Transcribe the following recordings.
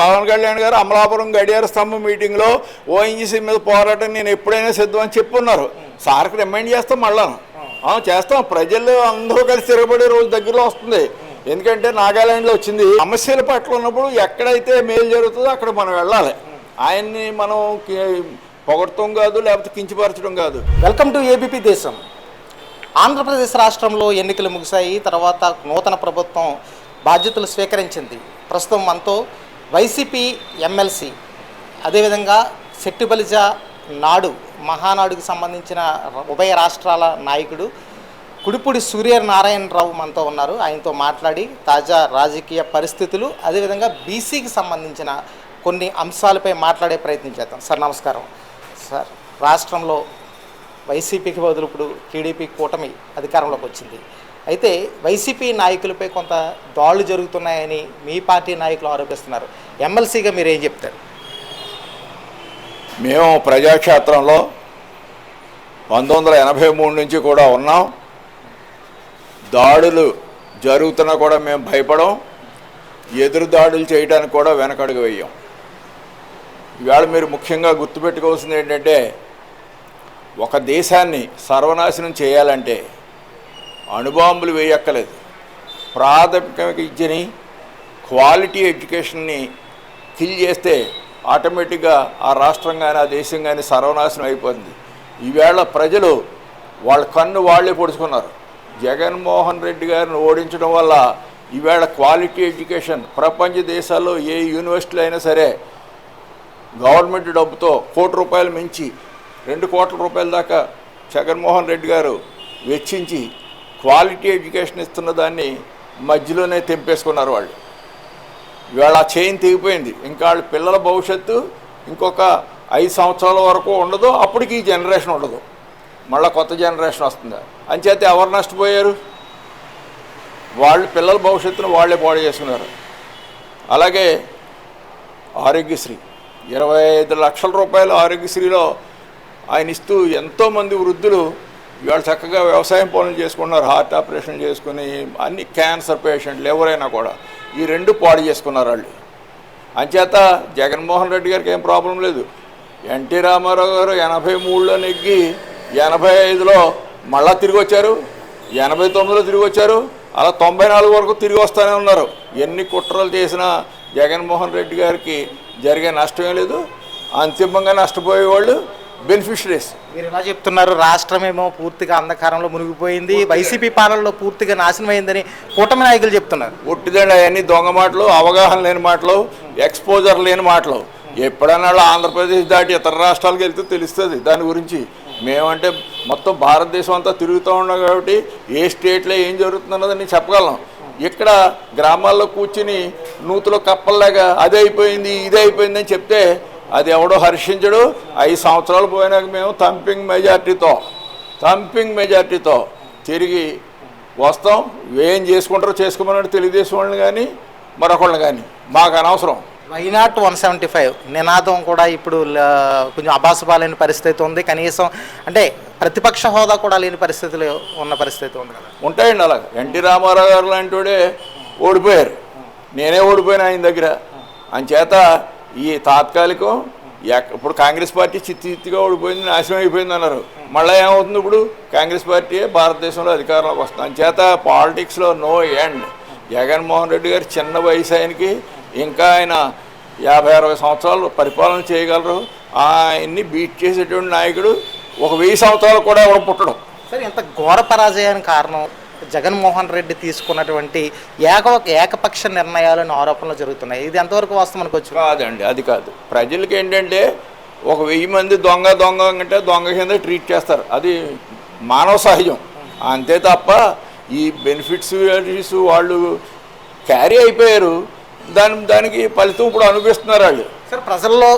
పవన్ కళ్యాణ్ గారు అమలాపురం గడియార స్తంభం మీటింగ్లో ఓఎన్జీసీ మీద పోరాటం నేను ఎప్పుడైనా సిద్ధం అని చెప్పున్నారు. సార్కి రిమైండ్ చేస్తాం మళ్ళా చేస్తాం. ప్రజలు అందరూ కలిసి తిరగబడే రోజు దగ్గరలో వస్తుంది. ఎందుకంటే నాగాలాండ్లో వచ్చింది. సమస్యల పట్ల ఉన్నప్పుడు ఎక్కడైతే మేలు జరుగుతుందో అక్కడ మనం వెళ్ళాలి. ఆయన్ని మనం పొగడటం కాదు లేకపోతే కించపరచడం కాదు. వెల్కమ్ టు ఏబీపీ దేశం. ఆంధ్రప్రదేశ్ రాష్ట్రంలో ఎన్నికలు ముగిశాయి. తర్వాత నూతన ప్రభుత్వం బాధ్యతలు స్వీకరించింది. ప్రస్తుతం మనతో వైసీపీ ఎమ్మెల్సీ. అదేవిధంగా శెట్టిబలిజ నాడు మహానాడుకు సంబంధించిన ఉభయ రాష్ట్రాల నాయకుడు కుడిపూడి సూర్యనారాయణరావు మనతో ఉన్నారు. ఆయనతో మాట్లాడి తాజా రాజకీయ పరిస్థితులు అదేవిధంగా బీసీకి సంబంధించిన కొన్ని అంశాలపై మాట్లాడే ప్రయత్నం చేద్దాం. సార్ నమస్కారం. సార్ రాష్ట్రంలో వైసీపీకి బదులు ఇప్పుడు టీడీపీ కూటమి అధికారంలోకి వచ్చింది. అయితే వైసీపీ నాయకులపై కొంత దాడులు జరుగుతున్నాయని మీ పార్టీ నాయకులు ఆరోపిస్తున్నారు. ఎమ్మెల్సీగా మీరు ఏం చెప్తారు? మేము ప్రజాక్షేత్రంలో పంతొమ్మిది ఎనభై మూడు నుంచి కూడా ఉన్నాం. దాడులు జరుగుతున్నా కూడా మేము భయపడం ఎదురు దాడులు చేయడానికి కూడా వెనకడుగు వేయం. ఇవాళ మీరు ముఖ్యంగా గుర్తుపెట్టుకోవాల్సింది ఏంటంటే ఒక దేశాన్ని సర్వనాశనం చేయాలంటే అణుబాంబులు వేయక్కలేదు ప్రాథమిక విద్యని క్వాలిటీ ఎడ్యుకేషన్ని కిల్ చేస్తే ఆటోమేటిక్గా ఆ రాష్ట్రం కానీ ఆ దేశం కానీ సర్వనాశనం అయిపోతుంది. ఈవేళ ప్రజలు వాళ్ళ కన్ను వాళ్ళే పొడుచుకున్నారు. జగన్మోహన్ రెడ్డి గారిని ఓడించడం వల్ల ఈవేళ క్వాలిటీ ఎడ్యుకేషన్ ప్రపంచ దేశాల్లో ఏ యూనివర్సిటీలు అయినా సరే గవర్నమెంట్ డబ్బుతో కోటి రూపాయలు మించి రెండు కోట్ల రూపాయల దాకా జగన్మోహన్ రెడ్డి గారు వెచ్చించి క్వాలిటీ ఎడ్యుకేషన్ ఇస్తున్న దాన్ని మధ్యలోనే తెంపేసుకున్నారు వాళ్ళు. ఇవాళ ఆ చైన్ తెగిపోయింది. ఇంకా వాళ్ళ పిల్లల భవిష్యత్తు ఇంకొక ఐదు సంవత్సరాల వరకు ఉండదు. అప్పటికి ఈ జనరేషన్ ఉండదు. మళ్ళీ కొత్త జనరేషన్ వస్తుంది. అంచేత ఎవరు నష్టపోయారు? వాళ్ళ పిల్లల భవిష్యత్తును వాళ్ళే పాడు చేసుకున్నారు. అలాగే ఆరోగ్యశ్రీ. ఇరవై ఐదు లక్షల రూపాయలు ఆరోగ్యశ్రీలో ఆయన ఇస్తూ ఎంతోమంది వృద్ధులు ఇవాళ చక్కగా వ్యవసాయం పనులు చేసుకున్నారు హార్ట్ ఆపరేషన్ చేసుకుని అన్ని క్యాన్సర్ పేషెంట్లు ఎవరైనా కూడా ఈ రెండు పాడు చేసుకున్నారు వాళ్ళు. అంచేత జగన్మోహన్ రెడ్డి గారికి ఏం ప్రాబ్లం లేదు. ఎన్టీ రామారావు గారు ఎనభై మూడులో నెగ్గి ఎనభై ఐదులో మళ్ళా తిరిగి వచ్చారు ఎనభై తొమ్మిదిలో తిరిగి వచ్చారు అలా తొంభై నాలుగు వరకు తిరిగి వస్తూనే ఉన్నారు. ఎన్ని కుట్రలు చేసినా జగన్మోహన్ రెడ్డి గారికి జరిగే నష్టమే లేదు. అంతిమంగా నష్టపోయేవాళ్ళు బెనిఫిషరీస్ మీరు ఎలా చెప్తున్నారు? రాష్ట్రమేమో పూర్తిగా అంధకారంలో మునిగిపోయింది. వైసీపీ పాలనలో పూర్తిగా నాశనం అయిందని కూటమి నాయకులు చెప్తున్నారు. ఒట్టిదండి అవన్నీ దొంగ మాటలు అవగాహన లేని మాటలు ఎక్స్పోజర్ లేని మాటలు. ఎప్పుడైనా వాళ్ళు ఆంధ్రప్రదేశ్ దాటి ఇతర రాష్ట్రాలకు వెళ్తే తెలుస్తుంది దాని గురించి. మేమంటే మొత్తం భారతదేశం అంతా తిరుగుతూ ఉన్నాం కాబట్టి ఏ స్టేట్లో ఏం జరుగుతుందన్నది నేను చెప్పగలం ఇక్కడ గ్రామాల్లో కూర్చుని నూతులో కప్పల్లాగా అదే అయిపోయింది ఇదే అయిపోయింది అని చెప్తే అది ఎవడో హర్షించడు. ఐదు సంవత్సరాలు పోయినాక మేము థంపింగ్ మెజార్టీతో థంపింగ్ మెజార్టీతో తిరిగి వస్తాం. ఏం చేసుకుంటారో చేసుకోమని తెలుగుదేశం వాళ్ళని కానీ మరొకళ్ళని కానీ మాకు అనవసరం. వైనాట్ వన్ సెవెంటీ ఫైవ్ నినాదం కూడా ఇప్పుడు కొంచెం అబాసుపాలైన పరిస్థితి ఉంది. కనీసం అంటే ప్రతిపక్ష హోదా కూడా లేని పరిస్థితులు ఉన్న పరిస్థితి ఉంది కదా. ఉంటాయండి అలాగ. ఎన్టీ రామారావు గారు లాంటి వాడే ఓడిపోయారు. నేనే ఓడిపోయాను ఆయన దగ్గర. అంచేత ఈ తాత్కాలికం ఇప్పుడు కాంగ్రెస్ పార్టీ చిత్తిగా ఓడిపోయింది నాశనం అయిపోయింది అన్నారు. మళ్ళీ ఏమవుతుంది ఇప్పుడు? కాంగ్రెస్ పార్టీ భారతదేశంలో అధికారంలోకి వస్తుంది. చేత పాలిటిక్స్లో నో ఎండ్. జగన్మోహన్ రెడ్డి గారు చిన్న వయసు ఆయనకి. ఇంకా ఆయన యాభై అరవై సంవత్సరాలు పరిపాలన చేయగలరు. ఆయన్ని బీట్ చేసేటువంటి నాయకుడు ఒక వెయ్యి సంవత్సరాలు కూడా ఎవరు పుట్టడం. సరే ఇంత ఘోర పరాజయానికి కారణం జగన్మోహన్ రెడ్డి తీసుకున్నటువంటి ఏక ఏకపక్ష నిర్ణయాలను ఆరోపణలు జరుగుతున్నాయి. ఇది ఎంతవరకు వాస్తవం అనుకోవచ్చు? కాదండి అది కాదు. ప్రజలకి ఏంటంటే ఒక వెయ్యి మంది దొంగ దొంగ అంటే దొంగ కింద ట్రీట్ చేస్తారు. అది మానవ సహజం. అంతే తప్ప ఈ బెనిఫిట్స్ వాళ్ళు క్యారీ అయిపోయారు. దాని దానికి ఫలితం ఇప్పుడు అనిపిస్తున్నారు వాళ్ళు. సార్ ప్రజల్లో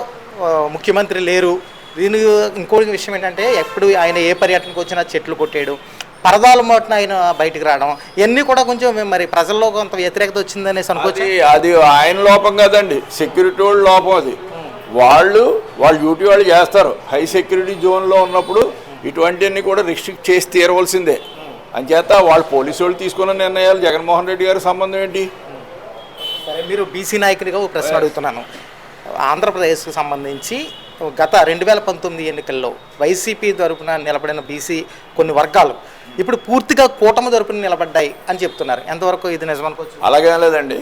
ముఖ్యమంత్రి లేరు. దీని ఇంకోటి విషయం ఏంటంటే ఎప్పుడు ఆయన ఏ పర్యటనకు వచ్చినా చెట్లు కొట్టేయడం పరదాల మోటున ఆయన బయటికి రావడం ఇవన్నీ కూడా కొంచెం మరి ప్రజల్లో కొంత వ్యతిరేకత వచ్చిందనేసి అనుకోవచ్చు? అది ఆయన లోపం కాదండి సెక్యూరిటీ వాళ్ళ లోపం అది. వాళ్ళు వాళ్ళ డ్యూటీ వాళ్ళు చేస్తారు. హై సెక్యూరిటీ జోన్లో ఉన్నప్పుడు ఇటువంటివన్నీ కూడా రిస్ట్రిక్ట్ చేసి తీరవలసిందే. అంచేత వాళ్ళు పోలీసు వాళ్ళు తీసుకున్న నిర్ణయాలు జగన్మోహన్ రెడ్డి గారి సంబంధం ఏంటి? సరే మీరు బీసీ నాయకుడిగా ఒక ప్రశ్న అడుగుతున్నాను. ఆంధ్రప్రదేశ్కు సంబంధించి గత రెండు వేల పంతొమ్మిది ఎన్నికల్లో వైసీపీ తరపున నిలబడిన బీసీ కొన్ని వర్గాలు. ఇప్పుడు పూర్తిగా కూటమి తరపున నిలబడ్డాయి అని చెప్తున్నారు. ఎంతవరకు ఇది నిజమనుకోవచ్చు అలాగేం లేదండి.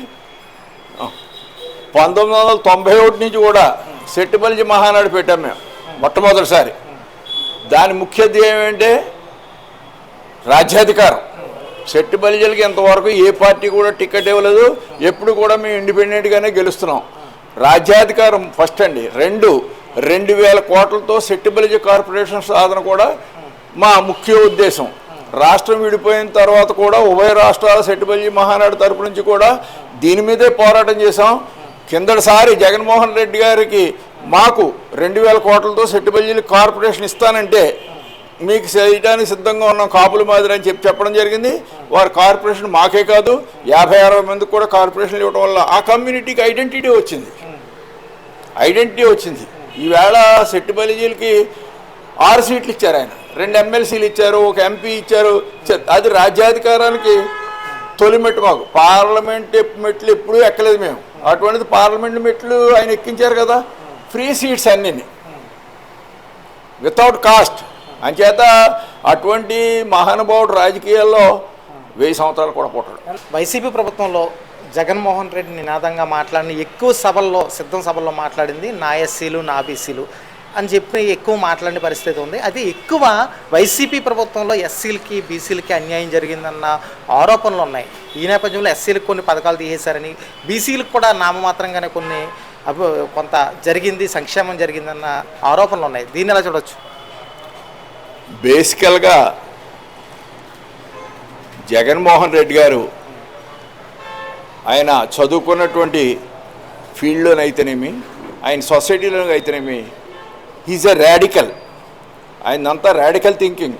పంతొమ్మిది వందల తొంభై ఒకటి నుంచి కూడా సెట్టిపల్లి మహానాడు పెట్టాం మేము మొట్టమొదటిసారి. దాని ముఖ్య ధ్యేయం ఏంటంటే రాజ్యాధికారం. సెట్టు బలిజలకి ఇంతవరకు ఏ పార్టీ కూడా టికెట్ ఇవ్వలేదు. ఎప్పుడు కూడా మేము ఇండిపెండెంట్గానే గెలుస్తున్నాం. రాజ్యాధికారం ఫస్ట్ అండి. రెండు రెండు వేల కోట్లతో సెట్టు బలిజ కార్పొరేషన్ సాధన కూడా మా ముఖ్య ఉద్దేశం. రాష్ట్రం విడిపోయిన తర్వాత కూడా ఉభయ రాష్ట్రాల సెట్టు మహానాడు తరపు నుంచి కూడా దీని మీదే పోరాటం చేశాం. కిందటిసారి జగన్మోహన్ రెడ్డి గారికి మాకు రెండు వేల కోట్లతో సెట్టుబల్లి కార్పొరేషన్ ఇస్తానంటే మీకు చేయడానికి సిద్ధంగా ఉన్నాం కాపుల మాదిరి అని చెప్పి చెప్పడం జరిగింది. వారి కార్పొరేషన్ మాకే కాదు యాభై అరవై మందికి కూడా కార్పొరేషన్లు ఇవ్వడం వల్ల ఆ కమ్యూనిటీకి ఐడెంటిటీ వచ్చింది. ఐడెంటిటీ వచ్చింది. ఈవేళ సెట్టుబలిజీలకి ఆరు సీట్లు ఇచ్చారు ఆయన. రెండు ఎమ్మెల్సీలు ఇచ్చారు ఒక ఎంపీ ఇచ్చారు. అది రాజ్యాధికారానికి తొలి మెట్టు మాకు. పార్లమెంట్ మెట్లు ఎప్పుడూ ఎక్కలేదు మేము. అటువంటిది పార్లమెంట్ మెట్లు ఆయన ఎక్కించారు కదా. ఫ్రీ సీట్స్ అన్నీ వితౌట్ కాస్ట్. అంచేత అటువంటి మహానుభావుడు రాజకీయాల్లో వెయ్యి సంవత్సరాలు కూడా పుట్టడు వైసీపీ ప్రభుత్వంలో జగన్మోహన్ రెడ్డి నినాదంగా మాట్లాడిన ఎక్కువ సభల్లో సిద్ధం సభల్లో మాట్లాడింది నా ఎస్సీలు నా బీసీలు. అని చెప్పి ఎక్కువ మాట్లాడిన పరిస్థితి ఉంది. అది ఎక్కువ వైసీపీ ప్రభుత్వంలో ఎస్సీలకి బీసీలకి అన్యాయం జరిగిందన్న ఆరోపణలు ఉన్నాయి. ఈ నేపథ్యంలో ఎస్సీలకు కొన్ని పథకాలు తీసేశారని బీసీలకు కూడా నామమాత్రంగానే కొన్ని అభి కొంత జరిగింది సంక్షేమం జరిగిందన్న ఆరోపణలు ఉన్నాయి. దీన్ని ఎలా చూడొచ్చు? బేసికల్గా జగన్మోహన్ రెడ్డి గారు ఆయన చదువుకున్నటువంటి ఫీల్డ్లోనైతేనేమి ఆయన సొసైటీలో అయితేనేమి ఈజ్ ఎ ర్యాడికల్ ఆయనంతా ర్యాడికల్ థింకింగ్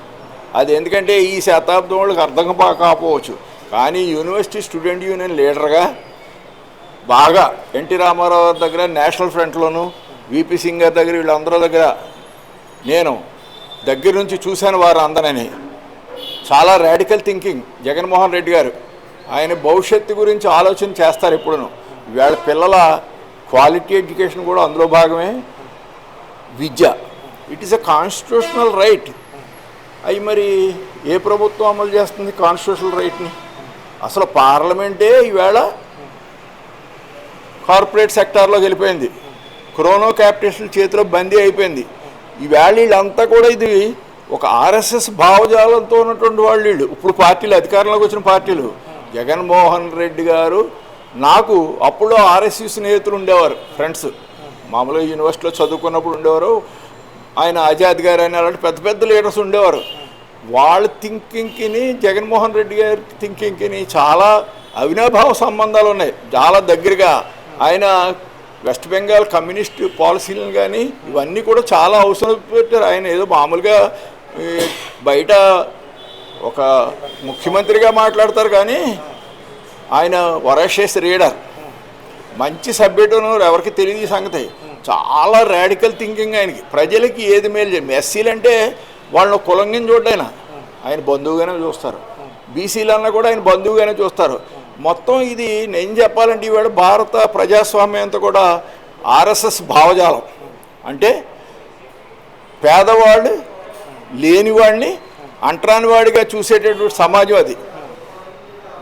అది ఎందుకంటే ఈ శతాబ్దం వాళ్ళకి అర్థం కాకపోవచ్చు. కానీ యూనివర్సిటీ స్టూడెంట్ యూనియన్ లీడర్గా బాగా ఎన్టీ రామారావు దగ్గర నేషనల్ ఫ్రంట్లోను విపి సింగ్ గారి దగ్గర వీళ్ళందరి దగ్గర నేను దగ్గర నుంచి చూశాను వారు అందరని చాలా రాడికల్ థింకింగ్ జగన్మోహన్ రెడ్డి గారు ఆయన భవిష్యత్తు గురించి ఆలోచన చేస్తారు ఎప్పుడును వీళ్ళ పిల్లల క్వాలిటీ ఎడ్యుకేషన్ కూడా అందులో భాగమే. విద్య. It is a constitutional right అవి మరి ఏ ప్రభుత్వం అమలు చేస్తుంది కాన్స్టిట్యూషనల్ రైట్ని అసలు పార్లమెంటే ఈవేళ కార్పొరేట్ సెక్టార్లోకి వెళ్ళిపోయింది. క్రోనో క్యాపిటల్ చేతిలో బందీ అయిపోయింది. ఈవేళ వీళ్ళంతా కూడా ఇది ఒక ఆర్ఎస్ఎస్ భావజాలంతో ఉన్నటువంటి వాళ్ళు వీళ్ళు. ఇప్పుడు పార్టీలు అధికారంలోకి వచ్చిన పార్టీలు. జగన్మోహన్ రెడ్డి గారు నాకు అప్పుడు ఆర్ఎస్ఎస్ స్నేహితులు ఉండేవారు ఫ్రెండ్స్ మామూలుగా యూనివర్సిటీలో చదువుకున్నప్పుడు ఉండేవారు. ఆయన ఆజాద్ గారు అని అలాంటి పెద్ద పెద్ద లీడర్స్ ఉండేవారు. వాళ్ళ థింకింగ్కిని జగన్మోహన్ రెడ్డి గారి థింకింగ్కిని చాలా అవినాభావ సంబంధాలు ఉన్నాయి. చాలా దగ్గరగా ఆయన వెస్ట్ బెంగాల్ కమ్యూనిస్ట్ పాలసీలను కానీ ఇవన్నీ కూడా చాలా అవసరం పెట్టారు. ఆయన ఏదో మామూలుగా బయట ఒక ముఖ్యమంత్రిగా మాట్లాడతారు కానీ ఆయన వరాషియస్ రీడర్ మంచి సభ్యుడు ఎవరికి తెలియదు ఈ సంగతి. చాలా రాడికల్ థింకింగ్ ఆయనకి. ప్రజలకి ఏది మేలు చేయ ఎస్సీలు అంటే వాళ్ళని కులంగిని చూడ్డాయన ఆయన. బంధువుగానే చూస్తారు. బీసీలు అన్నా కూడా ఆయన బంధువుగానే చూస్తారు. మొత్తం ఇది నేను చెప్పాలంటే ఈవేళ భారత ప్రజాస్వామ్యం అంతా కూడా ఆర్ఎస్ఎస్ భావజాలం. అంటే పేదవాళ్ళు లేనివాడిని అంటరాని వాడిగా చూసేటటువంటి సమాజం అది.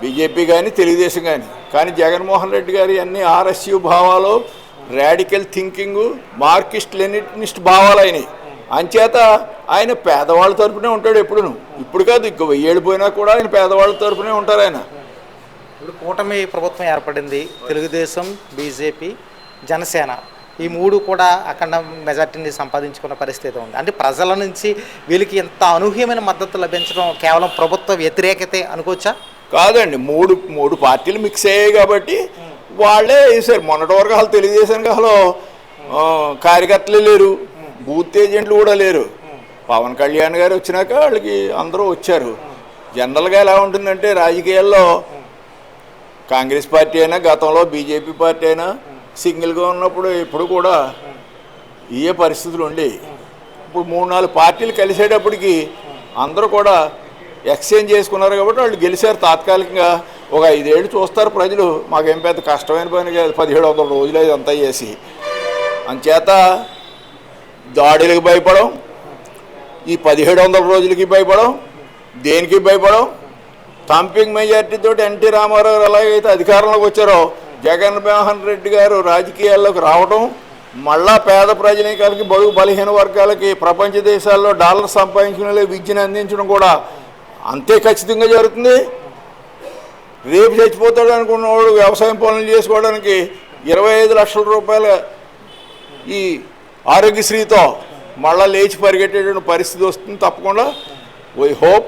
బీజేపీ కానీ తెలుగుదేశం కానీ కానీ జగన్మోహన్ రెడ్డి గారి అన్ని ఆర్ఎస్యు భావాలు రాడికల్ థింకింగ్ మార్కిస్ట్ లెనినిస్ట్ భావాలు అయినాయి అంచేత ఆయన పేదవాళ్ళ తరపునే ఉంటాడు ఎప్పుడును. ఇప్పుడు కాదు ఇంకో వెయ్యేళ్ళు పోయినా కూడా ఆయన పేదవాళ్ళ తరపునే ఉంటారు ఆయన. ఇప్పుడు కూటమి ప్రభుత్వం ఏర్పడింది తెలుగుదేశం బీజేపీ జనసేన. ఈ మూడు కూడా అఖండ మెజార్టీని సంపాదించుకున్న పరిస్థితి ఉంది. అంటే ప్రజల నుంచి వీళ్ళకి ఇంత అనూహ్యమైన మద్దతు లభించడం కేవలం ప్రభుత్వ వ్యతిరేకతే అనుకోవచ్చా? కాదండి మూడు మూడు పార్టీలు మిక్స్ అయ్యాయి కాబట్టి వాళ్ళే వేసారు మొన్నటి వరకు అసలు తెలియజేశాను అసలు కార్యకర్తలే లేరు బూత్ ఏజెంట్లు కూడా లేరు. పవన్ కళ్యాణ్ గారు వచ్చినాక వాళ్ళకి అందరూ వచ్చారు. జనరల్గా ఎలా ఉంటుందంటే రాజకీయాల్లో కాంగ్రెస్ పార్టీ అయినా గతంలో బీజేపీ పార్టీ అయినా సింగిల్గా ఉన్నప్పుడు ఇప్పుడు కూడా ఏ పరిస్థితులు ఉండేవి. ఇప్పుడు మూడు నాలుగు పార్టీలు కలిసేటప్పటికి అందరూ కూడా ఎక్స్చేంజ్ చేసుకున్నారు కాబట్టి వాళ్ళు గెలిచారు తాత్కాలికంగా. ఒక ఐదేళ్ళు చూస్తారు ప్రజలు. మాకేం పెద్ద కష్టమైన పని కాదు. పదిహేడు వందల రోజులు ఇదంతా చేసి. అంచేత దాడులకు భయపడం ఈ పదిహేడు వందల రోజులకి భయపడం దేనికి భయపడం? థంపింగ్ మెజార్టీతో ఎన్టీ రామారావు గారు ఎలాగైతే అధికారంలోకి వచ్చారో జగన్మోహన్ రెడ్డి గారు రాజకీయాల్లోకి రావడం మళ్ళా పేద ప్రజానీకాలకి బడుగు బలహీన వర్గాలకి ప్రపంచ దేశాల్లో డాలర్ సంపాదించిన విద్యను అందించడం కూడా అంతే ఖచ్చితంగా జరుగుతుంది. రేపు చచ్చిపోతాడు అనుకున్నవాడు వ్యవసాయం పనులు చేసుకోవడానికి ఇరవై ఐదు లక్షల రూపాయల ఈ ఆరోగ్యశ్రీతో మళ్ళా లేచి పరిగెట్టేటువంటి పరిస్థితి వస్తుంది తప్పకుండా. Why hope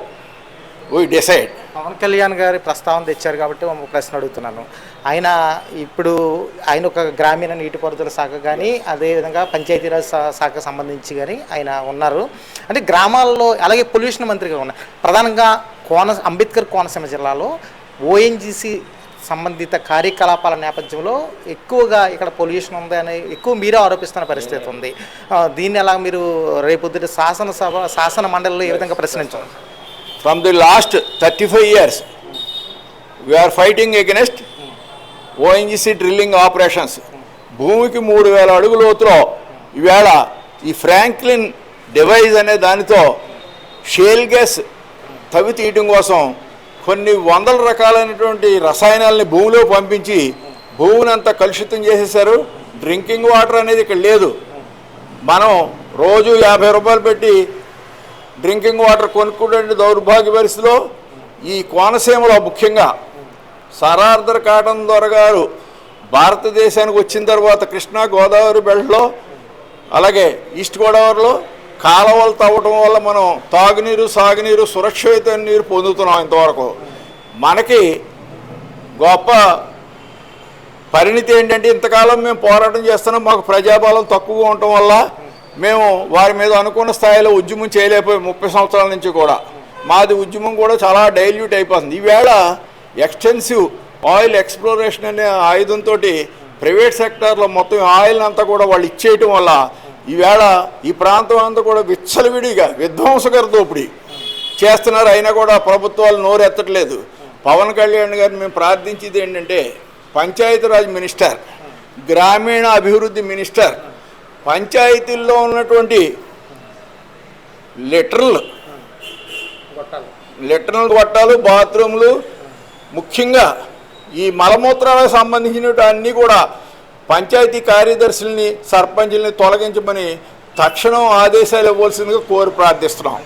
why decide Pawan Kalyan గారి ప్రస్తావన తెచ్చారు కాబట్టి ఒక ప్రశ్న అడుగుతున్నాను. ఆయన ఇప్పుడు ఆయన ఒక గ్రామీణ నీటిపారుదల శాఖ కానీ అదేవిధంగా పంచాయతీరాజ్ శాఖ శాఖకు సంబంధించి కానీ ఆయన ఉన్నారు. అంటే గ్రామాల్లో అలాగే పొల్యూషన్ మంత్రిగా ఉన్నారు. ప్రధానంగా కోన అంబేద్కర్ కోనసీమ జిల్లాలో ఓఎన్జీసీ సంబంధిత కార్యకలాపాల నేపథ్యంలో ఎక్కువగా ఇక్కడ పొల్యూషన్ ఉంది అని ఎక్కువ మీరే ఆరోపిస్తున్న పరిస్థితి ఉంది. దీన్ని ఎలా మీరు రేపొద్దుట శాసనసభ శాసన మండలిలో ఏ విధంగా ప్రశ్నించారు from the last thirty five years we're fighting against ONGC drilling operations భూమికి మూడు వేల అడుగు లోతులో ఈవేళ ఈ ఫ్రాంక్లిన్ డివైజ్ అనే దానితో షేల్ గ్యాస్ తవ్వి తీయటం కోసం కొన్ని వందల రకాలైనటువంటి రసాయనాలని భూమిలో పంపించి భూమిని అంతా కలుషితం చేసేసారు డ్రింకింగ్ వాటర్ అనేది ఇక్కడ లేదు. మనం రోజు యాభై రూపాయలు పెట్టి డ్రింకింగ్ వాటర్ కొనుక్కునే దౌర్భాగ్య పరిస్థితిలో ఈ కోనసీమలో ముఖ్యంగా సరార్దర్ కాటన్ దొర గారు భారతదేశానికి వచ్చిన తర్వాత కృష్ణా గోదావరి బెల్ట్లో అలాగే ఈస్ట్ గోదావరిలో కాలువలు తవ్వటం వల్ల మనం తాగునీరు సాగునీరు సురక్షిత నీరు పొందుతున్నాం ఇంతవరకు. మనకి గొప్ప పరిణితి ఏంటంటే ఇంతకాలం మేము పోరాటం చేస్తున్నాం మాకు ప్రజాబలం తక్కువగా ఉండటం వల్ల మేము వారి మీద అనుకున్న స్థాయిలో ఉద్యమం చేయలేకపోయి ముప్పై సంవత్సరాల నుంచి కూడా. మాది ఉద్యమం కూడా చాలా డైల్యూట్ అయిపోతుంది. ఈవేళ ఎక్స్టెన్సివ్ ఆయిల్ ఎక్స్ప్లోరేషన్ అనే ఆయుధంతో ప్రైవేట్ సెక్టార్లో మొత్తం ఆయిల్ అంతా కూడా వాళ్ళు ఇచ్చేయటం వల్ల ఈవేళ ఈ ప్రాంతం అంతా కూడా విచ్చలవిడిగా విధ్వంసకర దోపిడీ చేస్తున్నారు. అయినా కూడా ప్రభుత్వాలు నోరెత్తట్లేదు పవన్ కళ్యాణ్ గారిని మేము ప్రార్థించేది ఏంటంటే పంచాయతీరాజ్ మినిస్టర్ గ్రామీణ అభివృద్ధి మినిస్టర్ పంచాయతీల్లో ఉన్నటువంటి లెటర్లు లిటరల్ గొట్టాలు బాత్రూమ్లు ముఖ్యంగా ఈ మలమూత్రాలకు సంబంధించిన అన్నీ కూడా పంచాయతీ కార్యదర్శుల్ని సర్పంచుల్ని తొలగించమని తక్షణం ఆదేశాలు ఇవ్వాల్సిందిగా కోరి ప్రార్థిస్తున్నాం.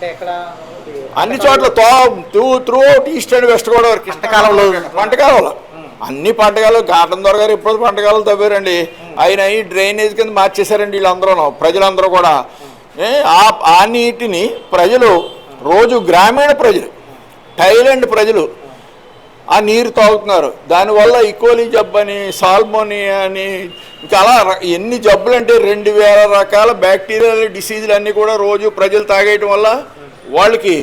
అన్ని చోట్ల తో through throughout east and west Godavari పంటకాలంలో పంటకాలంలో అన్ని పంటకాలు ఘాటం దొర గారు ఇప్పుడు పంటకాలు తవ్వారండి. ఆయన ఈ డ్రైనేజ్ కింద మార్చేశారండి వీళ్ళందరూ ప్రజలందరూ కూడా. ఏ, ఆ ఆ నీటిని ప్రజలు రోజు గ్రామీణ ప్రజలు థైలాండ్ ప్రజలు ఆ నీరు తాగుతున్నారు. దానివల్ల ఈకోలీ జబ్బు అని సాల్మోనియా అని ఇంకా అలా ఎన్ని జబ్బులు అంటే రెండు వేల రకాల బ్యాక్టీరియల్ డిసీజులు అన్నీ కూడా రోజు ప్రజలు తాగేయటం వల్ల వాళ్ళకి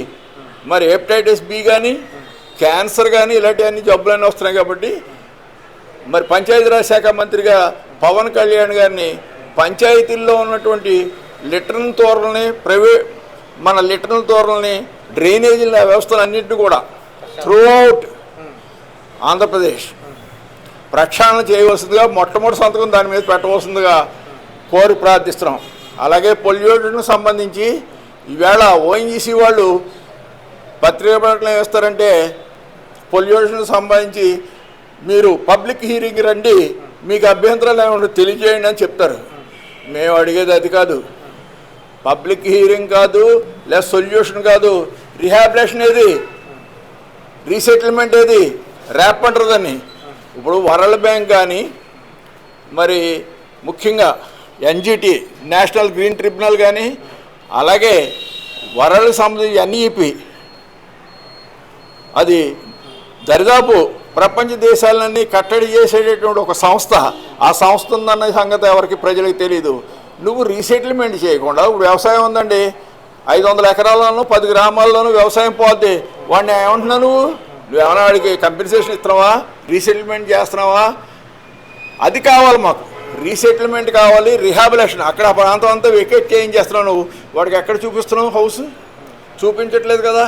మరి హెపటైటిస్ బి కానీ క్యాన్సర్ కానీ ఇలాంటివన్నీ జబ్బులన్నీ వస్తున్నాయి కాబట్టి మరి పంచాయతీరాజ్ శాఖ మంత్రిగా పవన్ కళ్యాణ్ గారిని పంచాయతీల్లో ఉన్నటువంటి లిటరల్ తోరల్ని ప్రైవేట్ మన లిటరల్ తోరల్ని డ్రైనేజీల వ్యవస్థలు అన్నింటినీ కూడా త్రూ అవుట్ ఆంధ్రప్రదేశ్. ప్రక్షాళన చేయవలసిందిగా మొట్టమొదటి సంతకం దాని మీద పెట్టవలసిందిగా కోరి ప్రార్థిస్తున్నాం. అలాగే పొల్యూషన్కు సంబంధించి ఈవేళ ఓఎన్జీసీ వాళ్ళు పత్రికా ప్రకటన వేస్తారంటే పొల్యూషన్కు సంబంధించి మీరు పబ్లిక్ హీరింగ్ రండి మీకు అభ్యంతరాలు ఏమైనా తెలియజేయండి అని చెప్తారు. మేము అడిగేది అది కాదు. పబ్లిక్ హీరింగ్ కాదు లేదా సొల్యూషన్ కాదు రిహాబిలేషన్ ఏది? రీసెటిల్మెంట్ ఏది? ర్యాప్ అంటారు ఇప్పుడు వరల్డ్ బ్యాంక్ కానీ మరి ముఖ్యంగా ఎన్జిటి నేషనల్ గ్రీన్ ట్రిబ్యునల్ కానీ అలాగే వరల్డ్ సంబంధించి ఎన్ఈపి అది దరిదాపు ప్రపంచ దేశాలన్నీ కట్టడి చేసేటటువంటి ఒక సంస్థ. ఆ సంస్థ ఉందన్న సంగతి ఎవరికి ప్రజలకు తెలియదు నువ్వు రీసెటిల్మెంట్ చేయకుండా ఇప్పుడు వ్యవసాయం ఉందండి. ఐదు వందల ఎకరాల్లోనూ పది గ్రామాల్లోనూ వ్యవసాయం పోతే వాడిని ఏమంటున్నావు నువ్వు? నువ్వేమైనా వాడికి కంపెన్సేషన్ ఇస్తున్నావా? రీసెటిల్మెంట్ చేస్తున్నావా? అది కావాలి మాకు. రీసెటిల్మెంట్ కావాలి రిహాబిలేషన్ అక్కడ ప్రాంతం అంతా వెకేట్ చేయించేస్తున్నావు నువ్వు. వాడికి ఎక్కడ చూపిస్తున్నావు హౌస్ చూపించట్లేదు కదా.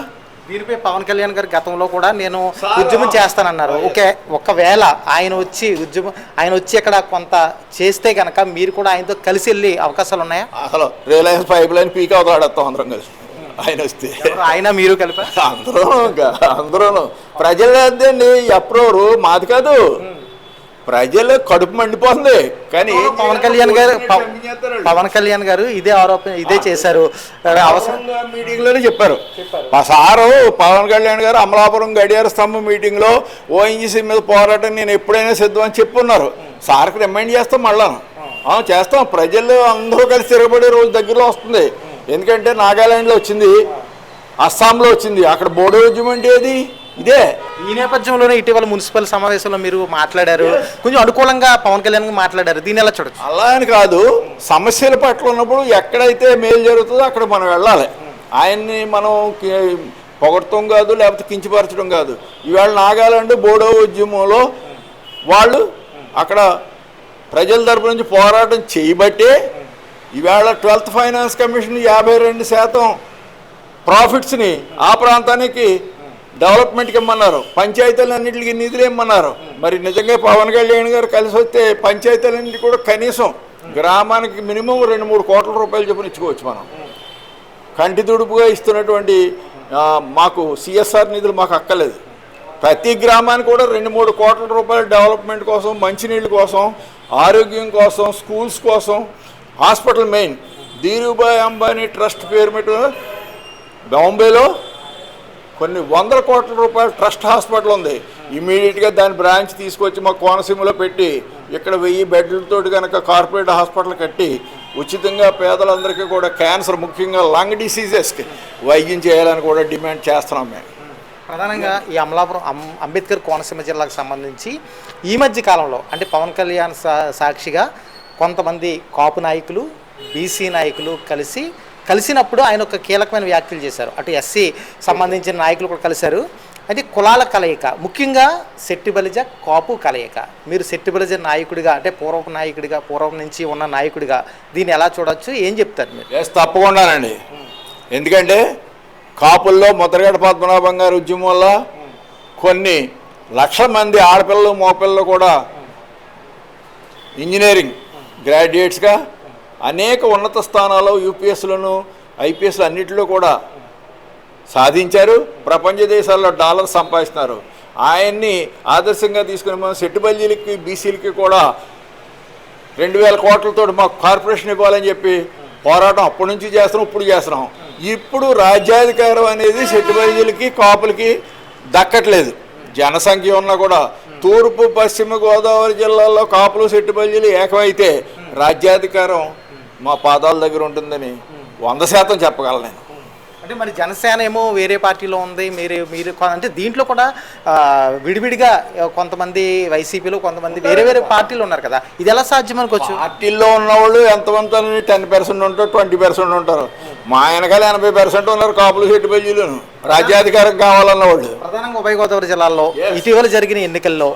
దీనిపై పవన్ కళ్యాణ్ గారు గతంలో కూడా నేను ఉద్యమం చేస్తానన్నారు. ఓకే ఒకవేళ ఆయన వచ్చి ఉద్యమం ఆయన వచ్చి ఇక్కడ కొంత చేస్తే కనుక మీరు కూడా ఆయనతో కలిసి వెళ్ళే అవకాశాలు ఉన్నాయా? అసలు రిలయన్స్ పైప్ లైన్ పీక్ అవుతాడేస్తాం అందరం కలిసి. ఆయన వస్తే. ఆయన మీరు కలిపా? అందరూ అందరూ. ప్రజలు అండి ఎప్రోరు మాది కాదు. ప్రజలు కడుపు మండిపోతుంది. కానీ పవన్ కళ్యాణ్ గారు పవ- పవన్ కళ్యాణ్ గారు ఇదే ఆరోపణ ఇదే చేశారు. అవసరం? మీటింగ్లోనే చెప్పారు. మా సారు పవన్ కళ్యాణ్ గారు అమలాపురం గడియార స్తంభం మీటింగ్లో ఓఎన్జీసీ మీద పోరాటం నేను ఎప్పుడైనా సిద్ధం అని చెప్పున్నారు. సార్కి రిమైండ్ చేస్తాం మళ్ళా చేస్తాం. ప్రజలు అందరూ కలిసి తిరగబడే రోజు దగ్గరలో వస్తుంది. ఎందుకంటే నాగాలాండ్లో వచ్చింది అస్సాంలో వచ్చింది. అక్కడ బోడో ఉద్యమం ఏది? ఇదే. ఈ నేపథ్యంలోనే ఇటీవల మున్సిపల్ సమావేశంలో మీరు మాట్లాడారు. కొంచెం అనుకూలంగా పవన్ కళ్యాణ్ మాట్లాడారు. దీన్ని ఎలా చూడొచ్చు? అలా అని కాదు. సమస్యల పట్ల ఉన్నప్పుడు ఎక్కడైతే మేలు జరుగుతుందో అక్కడ మనం వెళ్ళాలి. ఆయన్ని మనం పొగడటం కాదు లేకపోతే కించపరచడం కాదు. ఈవేళ నాగాలాండ్ బోడో ఉద్యమంలో వాళ్ళు అక్కడ ప్రజల తరపు నుంచి పోరాటం చేయబట్టే ఈవేళ ట్వెల్త్ ఫైనాన్స్ కమిషన్ యాభై రెండు శాతం ప్రాఫిట్స్ని ఆ ప్రాంతానికి డెవలప్మెంట్కి ఇమ్మన్నారు. పంచాయతీలన్నింటికి నిధులు ఇమ్మన్నారు. మరి నిజంగా పవన్ కళ్యాణ్ గారు కలిసి వస్తే పంచాయతీలన్నింటి కూడా కనీసం గ్రామానికి మినిమం రెండు మూడు కోట్ల రూపాయలు చొప్పున ఇచ్చుకోవచ్చు మనం. కంటి తుడుపుగా ఇస్తున్నటువంటి మాకు సిఎస్ఆర్ నిధులు మాకు అక్కలేదు ప్రతి గ్రామానికి కూడా రెండు మూడు కోట్ల రూపాయల డెవలప్మెంట్ కోసం మంచినీళ్ళ కోసం ఆరోగ్యం కోసం స్కూల్స్ కోసం hospital main. Dhirubhai Ambani trust పేరు మీద బాంబేలో కొన్ని వందల కోట్ల రూపాయల ట్రస్ట్ హాస్పిటల్ ఉంది. ఇమీడియట్గా దాని బ్రాంచ్ తీసుకొచ్చి మా కోనసీమలో పెట్టి ఇక్కడ వెయ్యి బెడ్లతో కనుక కార్పొరేట్ హాస్పిటల్ కట్టి ఉచితంగా పేదలందరికీ కూడా క్యాన్సర్ ముఖ్యంగా లంగ్ డిసీజెస్కి వైద్యం చేయాలని కూడా డిమాండ్ చేస్తున్నాం మేము. ప్రధానంగా ఈ అమలాపురం అంబేద్కర్ కోనసీమ జిల్లాకు సంబంధించి ఈ మధ్య కాలంలో అంటే పవన్ కళ్యాణ్ సా- సాక్షిగా కొంతమంది కాపు నాయకులు బీసీ నాయకులు కలిసి కలిసినప్పుడు ఆయన ఒక కీలకమైన వ్యాఖ్యలు చేశారు. అటు ఎస్సీ సంబంధించిన నాయకులు కూడా కలిశారు. అది కులాల కలయిక ముఖ్యంగా శెట్టి బలిజ కాపు కలయిక. మీరు శెట్టి బలిజ నాయకుడిగా అంటే పూర్వపు నాయకుడిగా పూర్వం నుంచి ఉన్న నాయకుడిగా దీన్ని ఎలా చూడొచ్చు? ఏం చెప్తారు మీరు? ఎస్ తప్పకుండానండి ఎందుకంటే కాపుల్లో ముద్రగడ పద్మనాభం గారి ఉద్యమం వల్ల కొన్ని లక్షల మంది ఆడపిల్లలు మోపిల్లలు కూడా ఇంజనీరింగ్ గ్రాడ్యుయేట్స్గా అనేక ఉన్నత స్థానాల్లో యూపీఎస్లను ఐపీఎస్లు అన్నింటిలో కూడా సాధించారు. ప్రపంచ దేశాల్లో డాలర్ సంపాదిస్తున్నారు. ఆయన్ని ఆదర్శంగా తీసుకుని మనం సెట్టుబల్జీలకి బీసీలకి కూడా రెండు వేల కోట్లతో మాకు కార్పొరేషన్ ఇవ్వాలని చెప్పి పోరాటం అప్పటి నుంచి చేస్తున్నాం ఇప్పుడు చేస్తున్నాం. ఇప్పుడు రాజ్యాధికారం అనేది సెట్టుబల్జీలకి కాపులకి దక్కట్లేదు. జనసంఖ్య ఉన్నా కూడా తూర్పు పశ్చిమ గోదావరి జిల్లాల్లో కాపులు సెట్టుబల్జీలు ఏకమైతే రాజ్యాధికారం మా పాదాల దగ్గర ఉంటుందని వంద శాతం చెప్పగలను నేను. అంటే మరి జనసేన ఏమో వేరే పార్టీలో ఉంది మీరు మీరు అంటే దీంట్లో కూడా విడివిడిగా కొంతమంది వైసీపీలో కొంతమంది వేరే వేరే పార్టీలు ఉన్నారు కదా. ఇది ఎలా సాధ్యం అనుకోవచ్చు? పార్టీల్లో ఉన్నవాళ్ళు ఎంతమంది టెన్ పర్సెంట్ ఉంటారు ట్వంటీ పర్సెంట్ ఉంటారు. మా వెనకాల ఎనభై పర్సెంట్ ఉన్నారు కాపులు సెట్టుబల్జీలు రాజ్యాధికారం కావాలన్న వాళ్ళు ప్రధానంగా ఉభయ గోదావరి జిల్లాలో ఇటీవల జరిగిన ఎన్నికల్లో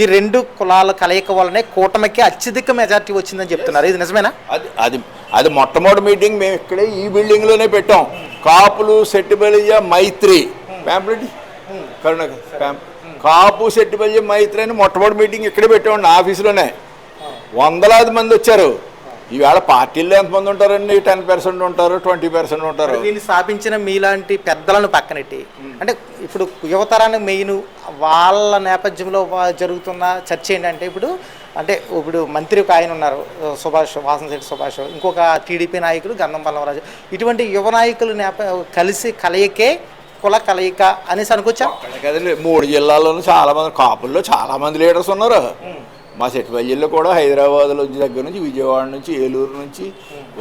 ఈ రెండు కులాల కలయిక వల్లనే కూటమికి అత్యధిక మెజార్టీ వచ్చిందని చెప్తున్నారు. ఇది నిజమేనా? అది అది అది మొట్టమొదటి మీటింగ్ మేము ఇక్కడే ఈ బిల్డింగ్లోనే పెట్టాం. కాపులు సెట్టుబలిజ మైత్రి. ప్యాంప్లెట్ కరుణ కాపు సెట్టుబలిజ మైత్రి అని మొట్టమొదటి మీటింగ్ ఇక్కడే పెట్టామండి ఆఫీసులోనే. వందలాది మంది వచ్చారు. ఈవేళ పార్టీల్లో ఎంతమంది ఉంటారండి? టెన్ పర్సెంట్ ఉంటారు ట్వంటీ పర్సెంట్ ఉంటారు. దీన్ని స్థాపించిన మీలాంటి పెద్దలను పక్కనెట్టి. అంటే ఇప్పుడు యువతరానికి మెయిన్ వాళ్ళ నేపథ్యంలో జరుగుతున్న చర్చ ఏంటంటే ఇప్పుడు అంటే ఇప్పుడు మంత్రి ఒక ఆయన ఉన్నారు సుభాష్ వాసనశెట్టి సుభాష్ ఇంకొక టీడీపీ నాయకులు గంధం పల్లవరాజు ఇటువంటి యువ నాయకులు నేప కలిసి కలయికే కుల కలయిక అనేసి అనుకోవచ్చా కదండి మూడు జిల్లాల్లోనూ చాలా మంది కాపుల్లో చాలా మంది లీడర్స్ ఉన్నారు. మా సెట్టిపల్లిలో కూడా హైదరాబాద్లో దగ్గర నుంచి విజయవాడ నుంచి ఏలూరు నుంచి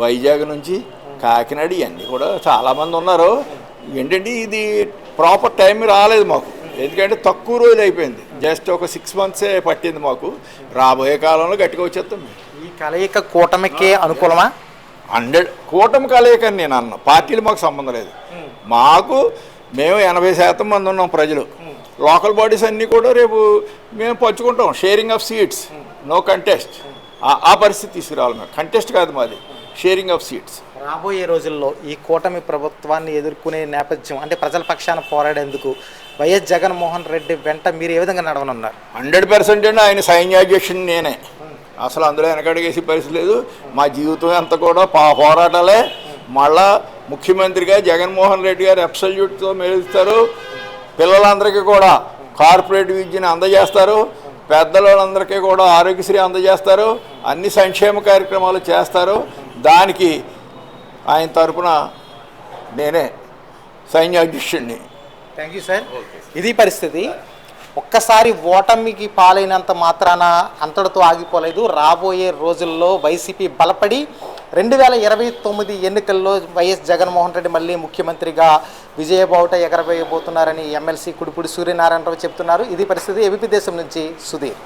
వైజాగ్ నుంచి కాకినాడ ఇవన్నీ కూడా చాలా మంది ఉన్నారు. ఏంటంటే ఇది ప్రాపర్ టైం రాలేదు మాకు. ఎందుకంటే తక్కువ రోజులు అయిపోయింది. జస్ట్ ఒక సిక్స్ మంత్సే పట్టింది మాకు. రాబోయే కాలంలో గట్టిగా వచ్చేస్తాం. ఈ కలయిక కూటమికే అనుకూలమా? హండ్రెడ్ కూటమి కలయికని నేను అన్న. పార్టీలు మాకు సంబంధం లేదు. మాకు మేము ఎనభై శాతం మంది ఉన్నాం ప్రజలు. లోకల్ బాడీస్ అన్నీ కూడా రేపు మేము పంచుకుంటాం. Sharing of seats no contest ఆ పరిస్థితి తీసుకురావాలి మేము. కంటెస్ట్ కాదు మాది. షేరింగ్ ఆఫ్ సీట్స్ రాబోయే రోజుల్లో ఈ కూటమి ప్రభుత్వాన్ని ఎదుర్కొనే నేపథ్యం అంటే ప్రజల పక్షాన పోరాడేందుకు వైఎస్ జగన్మోహన్ రెడ్డి వెంట మీరు ఏ విధంగా నడవనున్నారు? హండ్రెడ్ పర్సెంట్ అండి ఆయన సైన్యాధ్యక్షుని నేనే. అసలు అందులో వెనకడిగేసి పరిస్థితి లేదు. మా జీవితం అంతా కూడా పా పోరాటాలే. మళ్ళా ముఖ్యమంత్రిగా జగన్మోహన్ రెడ్డి గారు అబ్సల్యూట్తో మెలుస్తారు. పిల్లలందరికీ కూడా కార్పొరేట్ విద్యను అందజేస్తారు. పెద్దలందరికీ కూడా ఆరోగ్యశ్రీ అందజేస్తారు. అన్ని సంక్షేమ కార్యక్రమాలు చేస్తారు. దానికి ఆయన తరపున నేనే సైన్యాధ్యక్షుడిని థ్యాంక్ యూ సార్ ఇది పరిస్థితి. ఒక్కసారి ఓటమికి పాలైనంత మాత్రాన అంతటితో ఆగిపోలేదు. రాబోయే రోజుల్లో వైసీపీ బలపడి రెండు వేల ఇరవై తొమ్మిది ఎన్నికల్లో వైఎస్ జగన్మోహన్ రెడ్డి మళ్ళీ ముఖ్యమంత్రిగా విజయబావుట ఎగరవేయబోతున్నారని ఎమ్మెల్సీ కుడిపూడి సూర్యనారాయణరావు చెప్తున్నారు. ఇది పరిస్థితి ఏపీ దేశం నుంచి సుధీర్.